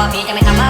ว่ามีจะไม่ทำว่า